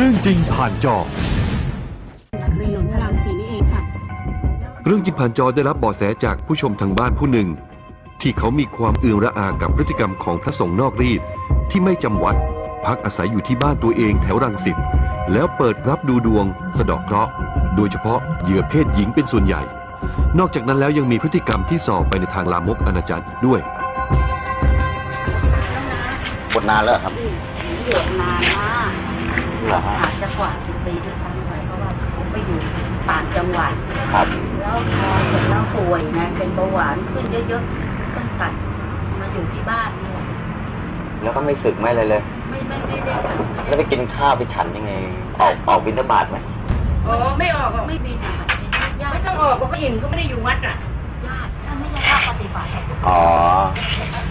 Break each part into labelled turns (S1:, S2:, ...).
S1: เรื่องจริงผ่านจอ
S2: ในหลวงพระรามสีนี่เองค่ะ
S1: เรื่องจริงผ่านจอได้รับเบาะแสจากผู้ชมทางบ้านผู้หนึ่ง ที่เขามีความเอือมระอากับพฤติกรรมของพระสงฆ์นอกรีดที่ไม่จำวัด พักอาศัยอยู่ที่บ้านตัวเองแถวรังสิตแล้วเปิดรับดูดวง สะเดอกเคราะห์โดยเฉพาะเหยื่อเพศหญิงเป็นส่วนใหญ่ นอกจากนั้นแล้วยังมีพฤติกรรมที่ส่อไปในทางลามกอนาจารอีกด้วย
S3: บทนานแล้วครับ
S4: เดือดนานมาก
S3: เหรอฮะ
S4: อาจจะ กว่าสิบปีด้วยซ้ำไปเพราะว่าเขาไปอยู่ต่างจังหวัด
S3: ครับ
S4: แล้วพอเสร็จแล้วป่วยนะเป็นเบาหวานขึ้นเยอะๆต้องตัดมาอยู่ที่บ้านนี่แหละ
S3: แล้วก็ไม่สึกไม่อะไรเลย
S4: ไม่ไม่ไม่ได้
S3: แล้วไปกินข้าวไปฉันยังไงออกออกบินทบาทไหม
S4: โอ้ไม่ออกไม่มีนะไม่ต้องออกเพราะผู้หญิงก็ไม่ได้อยู่วัดอะญาติท่านไม่ใช่ภาคปฏิบัติ
S3: อ๋อ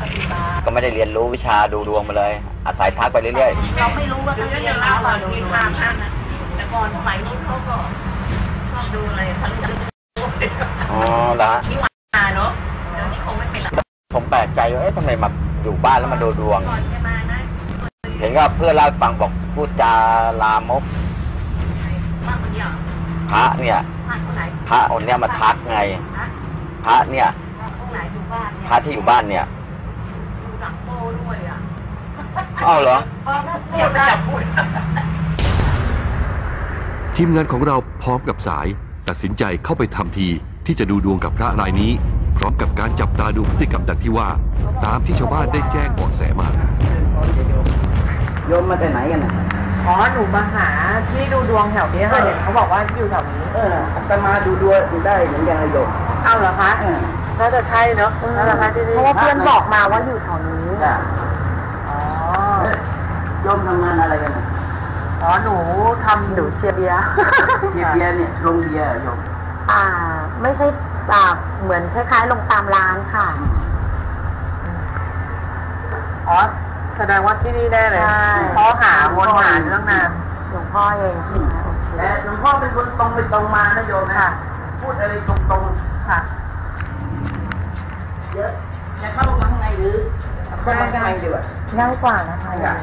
S4: ปฏิบัติ
S3: ก็ไม่ได้เรียนรู้วิชาดูดวงมาเลย อาศัยทักไปเรื่อย
S4: เราไม่รู้ว่าเขาจะเล่าเราดูดวง แต่ก่อนสมัยนี้เขาก็ชอบดูอะไรทั้งนั้น
S3: ๆอ๋อแล้ว
S4: ที่มาเนาะเดี๋ยวนี้คงไม่เป็นละ
S3: ผมแปลกใจว่าเอ๊ะทำไมมาอยู่บ้านแล้วมาดูดวง
S4: ก่อนจะมานะ
S3: เห็นว่าเพื่อนเล่าให้ฟังบอกพูดจาลามก
S4: บ้านคนเดียว
S3: พระเนี่ย
S4: บ้านคนไหน
S3: พระองค์เนี้ยมาทักไง
S4: ฮะ
S3: พระเนี่ย
S4: คนไหนอยู่บ้านเนี่ย
S3: พระที่อยู่บ้านเนี่ย
S4: ดูหลังโป้ด้วยอะ
S3: อ้าวเหรอ
S4: พอพูดได้พูด
S1: ทีมงานของเราพร้อมกับสาย ตัดสินใจเข้าไปทำทีที่จะดูดวงกับพระรายนี้ พร้อมกับการจับตาดูพฤติกรรมดังที่ว่า ตามที่ชาวบ้านได้แจ้งเบาะแสมา
S3: โยมมาแต่ไหนกันน่ะ
S5: อ๋อหนูมาหาที่ดูดวงแถวนี้ค่ะเห็นเขาบอกว่าอยู่แถวนี้
S3: เออจะมาดูดวงได้เหมือนกันเลยโยม
S5: เอาเหรอคะน่าจะใช่เนอะน่าจะใช่ที่นี่เพราะว่าเพื่อนบอกมาว่าอยู่แถวนี้
S3: จ้ะ
S5: อ๋อ
S3: โยมทำงานอะไรกันน่ะ
S5: อ๋อหนูทำหนูเชียร์เบียร์
S3: เบียร์เบียร์เนี่ยโรงเบียร์โยม
S5: อ่า ไม่ใช่อ่าเหมือนคล้ายๆ ลงตามร้านค่ะ อ๋อ แสดงว่าที่นี่แน่เลยเพราะหาวนหาเรื่องนาน หลวงพ่อเองใช่ไหม
S3: แต่หลวงพ่อเป็นคนตรงไปตรงมานะโยมนะพูดอะไรตรงตรง
S5: ค่ะ
S3: ๆเยอะจะเข้ามาข้างในหรือเข้ามาข้างในดีกว่า
S5: ง่ายกว่านะคะ
S3: จ้ะ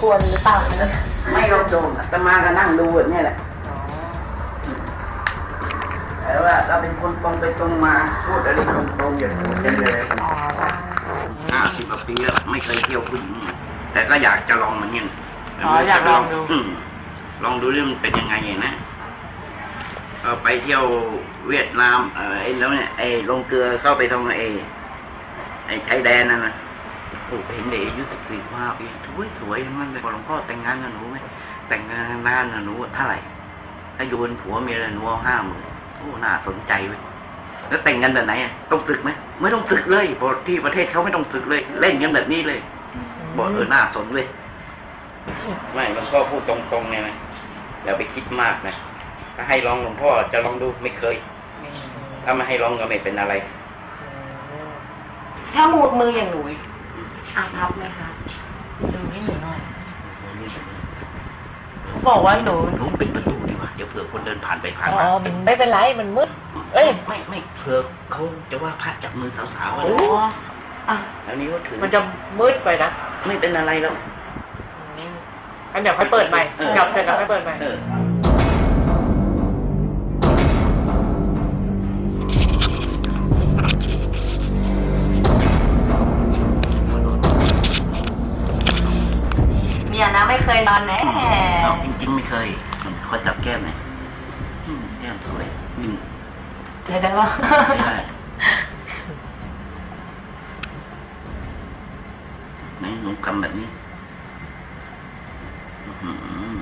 S5: กวนหรือเปล่าเนี่ย
S3: ไม่ลงโยมอาตมาก็นั่งดูแบบนี้แหละแต่ว่าเราเป็นคนตรงไปตรงมาพูดอะไรตรงตรงๆอย่าพูดกันเลย
S5: อ๋อได้
S6: ห้าสิบกว่าปีแล้วไม่เคยเที่ยวผู้หญิงแต่ก็อยากจะลองเหมือนกัน
S5: อ๋ออยากลองดู
S6: มลองดูเรื่องมันเป็นยังไงนะเออไปเที่ยวเวียดนามเออไอ้แล้วเนี่ยไอ้ลงเกลือเข้าไปตรงไอ้ไอ้ชายแดนนั่นนะ โอ้เห็นเด็กอายุสิบสี่ห้าปีสวยสวยทั้งนั้นเลยบอกหลวงพ่อแต่งงานกับหนูไหมแต่งงานนานกับหนูเท่าไหร่ถ้าโยนผัวเมียหนูเอาห้าหมื่นโอ้น่าสนใจเว้ยแล้วแต่งกันแบบไหนอะต้องศึกไหมไม่ต้องศึกเลยบอกที่ประเทศเขาไม่ต้องศึกเลย เล่นกันแบบนี้เลยบอกเออหน้าสนเลย ไม่หลวงพ่อพูดตรงๆเนี่ยนะอย่าไปคิดมากนะถ้าให้ลองหลวงพ่อจะลองดูไม่เคย ถ้าไม่ให้ลองก็ไม่เป็นอะไร
S4: ถ้าหมดมืออย่างหนูอาพับไหมคะดูให้หนูหน่อยเขาบอกว่าหนู
S6: หนูปิดประตูดีกว่าเดี๋ยวเผื่อคนเดินผ่านไปผ่าน
S5: อ๋
S6: มา
S5: อมันไม่เป็นไรมันมืด เอ้ย
S6: ไม่ไม่เผื่อเขาจะว่าพระจับมือสาวๆอะ
S5: โอ้
S4: อะ
S6: อันนี้ก็ถือ
S5: มันจะมืดไปนะ
S6: ไม่เป็นอะไรแล้ว
S5: อันเดี๋ยวค่อยเปิดใหม่
S6: เออ
S5: จับเสร็จแล้วค่อยเปิดใหม่
S6: เออ
S4: เมียนะไม่เคยนอนแน่
S6: เอาจริงๆไม่เคยคอยจับแก้มไหมอืมแก้มสวยอืม
S4: เดี๋ยวได้ว่า
S6: ใช่ไหนหนูกำแบบนี้อื้อหือ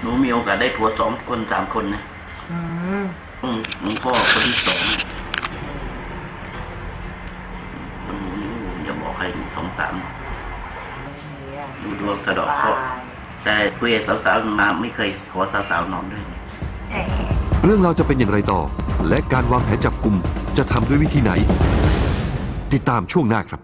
S6: หนูมีโอกาสได้ผัวสองคนสามคนนะ
S5: อืม
S6: อืมหลวงพ่อคนที่สองอะหนูนี่อย่าบอกใครหนูสองสาม ดูดวงสะเดอกเคราะห์แต่คุยกับสาวๆมาไม่เคยขอสาวๆนอนด้วย
S1: เรื่องราวจะเป็นอย่างไรต่อ และการวางแผนจับกลุ่มจะทำด้วยวิธีไหน ติดตามช่วงหน้าครับ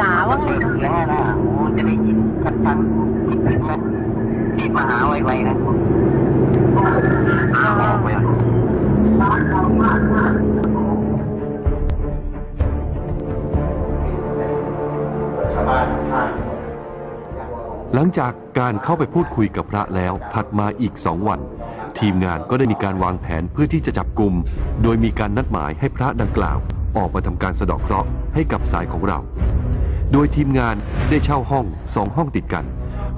S5: จ๋าว่าไง
S3: เสียงอะนะโอ้จะได้ยินชัดๆรีบมาหาไวๆนะ
S1: ลังจากการเข้าไปพูดคุยกับพระแล้วถัดมาอีกสองวัน ทีมงานก็ได้มีการวางแผนเพื่อที่จะจับกลุ่ม โดยมีการนัดหมายให้พระดังกล่าว ออกมาทำการสะเดาะเคราะห์ให้กับสายของเรา โดยทีมงานได้เช่าห้องสองห้องติดกัน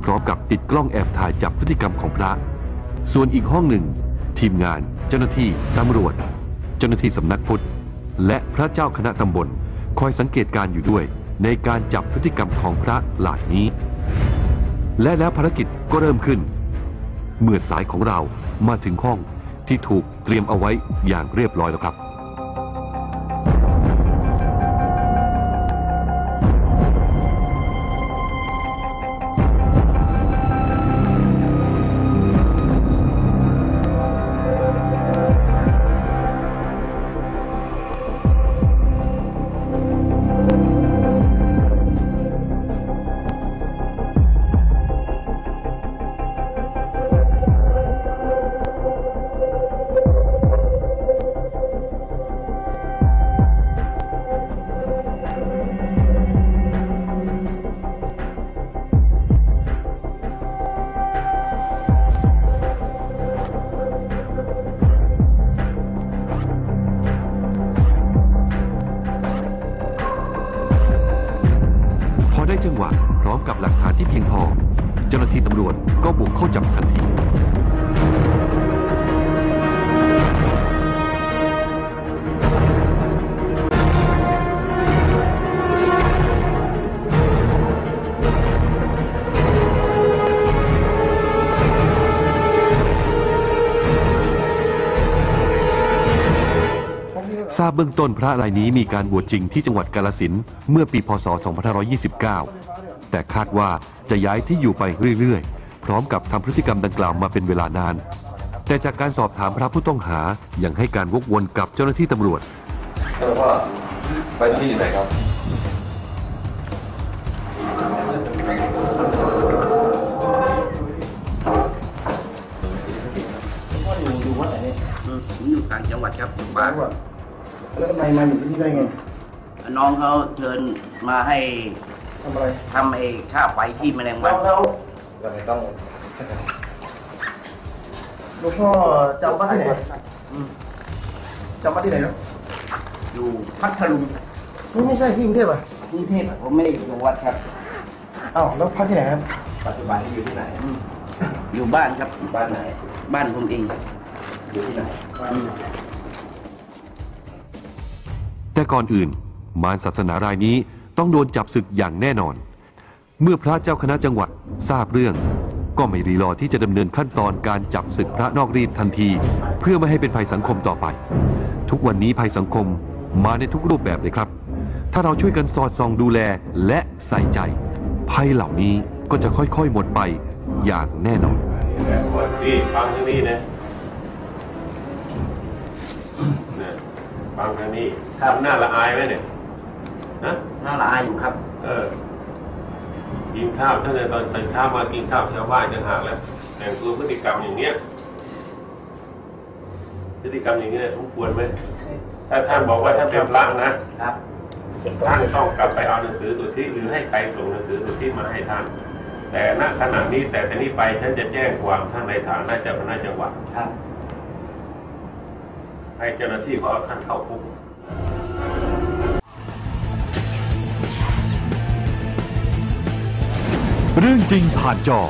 S1: พร้อมกับติดกล้องแอบถ่ายจับพฤติกรรมของพระ ส่วนอีกห้องหนึ่ง ทีมงาน เจ้าหน้าที่ตำรวจ เจ้าหน้าที่สำนักพุทธ และพระเจ้าคณะตำบล คอยสังเกตการอยู่ด้วย ในการจับพฤติกรรมของพระหลายนี้ และแล้วภารกิจก็เริ่มขึ้น เมื่อสายของเรามาถึงห้องที่ถูกเตรียมเอาไว้อย่างเรียบร้อยแล้วครับ พอได้จังหวะพร้อมกับหลักฐานที่เพียงพอ เจ้าหน้าที่ตำรวจก็บุกเข้าจับทันที ราบเบื้องต้นพระรายนี้มีการบวชจริงที่จังหวัดกาลสินธุ์เมื่อปีพศ 2529 แต่คาดว่าจะย้ายที่อยู่ไปเรื่อยๆ พร้อมกับทำพฤติกรรมดังกล่าวมาเป็นเวลานาน แต่จากการสอบถามพระผู้ต้องหายังให้การวกวนกับเจ้าหน้าที่ตำรวจ
S7: เออพ่อไปที่ไหนครับ
S6: ผมอยู่ต่างจังหวัดครับบ้าน
S8: แล้วทำไมมาอยู่ที่นี่ได้ไง
S6: น้องเขาเชิญมาให้
S8: ทำอะไร
S6: ทำไอ้ข้าวไฟที่แมลงวัน
S8: แล้ว
S7: ทำไมต้อง
S8: หลวงพ่อจำวัดที่ไหนจำวัดที่ไหนเนาะ
S6: อยู่พัทลุง
S8: นี่ไม่ใช่ที่กรุงเทพอะ
S6: กรุงเทพอะผมไม่ได้อยู่วัดครับ
S8: อ้าวแล้วพักที่ไหนครับ
S7: ปัจจุบันที่อยู่ที่ไหน
S6: อยู่บ้านครับ
S7: บ้านไหน
S6: บ้านผมเอง
S7: อยู่ที่ไหน
S6: อืม
S1: แต่ก่อนอื่น มารศาสนารายนี้ต้องโดนจับศึกอย่างแน่นอน เมื่อพระเจ้าคณะจังหวัดทราบเรื่อง ก็ไม่รีรอที่จะดำเนินขั้นตอนการจับศึกพระนอกรีดทันที เพื่อไม่ให้เป็นภัยสังคมต่อไป ทุกวันนี้ภัยสังคมมาในทุกรูปแบบเลยครับ ถ้าเราช่วยกันสอดส่องดูแลและใส่ใจ ภัยเหล่านี้ก็จะค่อยๆหมดไปอย่างแน่นอน
S7: ฟังทางนี้ทำหน้าละอายไหมเนี่ยนะ
S6: น่าละอายอยู่ครับ
S7: เออ กินข้าวท่านเลยตอนตื่นเช้ามากินข้าวชาวบ้านจะหากแล้วแต่งตัวพฤติกรรมอย่างเนี้ยพฤติกรรมอย่างเนี้ยสมควรไหมถ้าท่านบอกว่าท่านเป็นพระนะ
S6: ครับ
S7: ท่านต้องกลับไปเอาหนังสือตัวที่หรือให้ใครส่งหนังสือตัวที่มาให้ท่าน แต่ณขณะนี้แต่แต่นี้ไปฉันจะแจ้งความท่านในฐานะเจ้าคณะจังหวัด
S6: ครับ
S7: ให้เจ้าหน้าที่ขอท่านเข้าคุก
S1: เรื่องจริงผ่านจอ